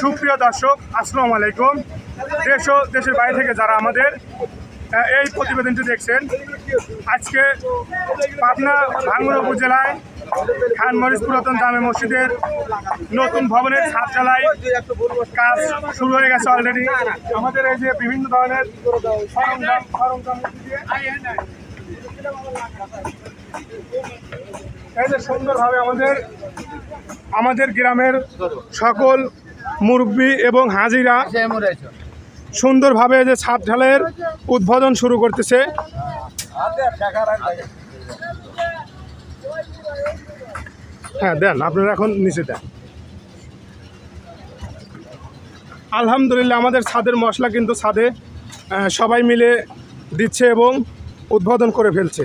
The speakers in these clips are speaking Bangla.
দর্শক, আসসালামু আলাইকুম। দেশ দেশের বাইরে থেকে যারা আমাদের এই প্রতিবেদনটি দেখছেন, আজকে পাবনা ভাঙ্গুড়া উপজেলায় খানমরিচ পুরাতন জামে মসজিদের নতুন ভবনের ছাদ ঢালাই কাজ শুরু হয়ে গেছে অলরেডি আমাদের এই যে বিভিন্ন ধরনের সরঞ্জাম এই যে সুন্দরভাবে আমাদের আমাদের গ্রামের সকল মুরব্বী এবং হাজিরা সুন্দরভাবে যে ছাদ ঢালের উদ্বোধন শুরু করতেছে। হ্যাঁ দেন, আপনারা এখন নিচে দেন। আলহামদুলিল্লাহ, আমাদের ছাদের মশলা কিন্তু ছাদে সবাই মিলে দিচ্ছে এবং উদ্বোধন করে ফেলছে।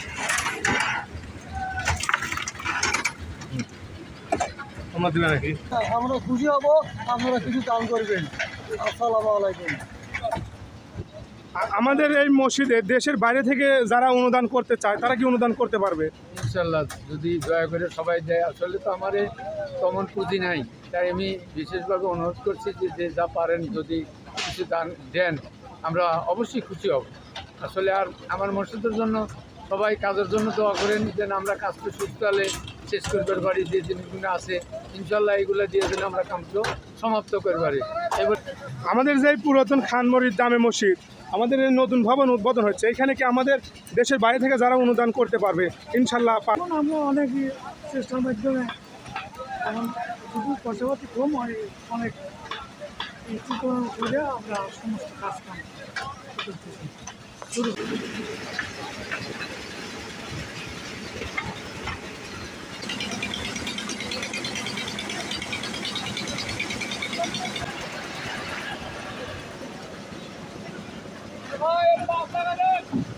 নাকি? আমরা খুশি হব আপনারা কিছু দান করবেন। আসসালামু আলাইকুম। আমাদের এই মসজিদে দেশের বাইরে থেকে যারা অনুদান করতে চায় তারা কি অনুদান করতে পারবে? ইনশাল্লাহ যদি দয়া করে সবাই দেয়। আসলে তো আমার তেমন পুঁজি নাই। তাই আমি বিশেষভাবে অনুরোধ করছি যে যে যা পারেন যদি কিছু দান দেন আমরা অবশ্যই খুশি হব। আসলে আর আমার মসজিদের জন্য সবাই কাজের জন্য দোয়া করেন যেন আমরা কাজটা সুস্থলে শেষ করতে পারি যে জিনিসগুলো আছে ইনশাল্লাহ এগুলো দিয়ে যেন আমরা কাজটা সমাপ্ত করতে পারি এবার আমাদের যে পুরাতন খানমরির দামে মসজিদ আমাদের এই নতুন ভবন উদ্বোধন হচ্ছে এখানে কি আমাদের দেশের বাইরে থেকে যারা অনুদান করতে পারবে ইনশাল্লাহ আমরা অনেক চেষ্টার মাধ্যমে এখন শুধু কম হয় অনেক করে আমরা সমস্ত কাজ কাম করতেছি। 誰?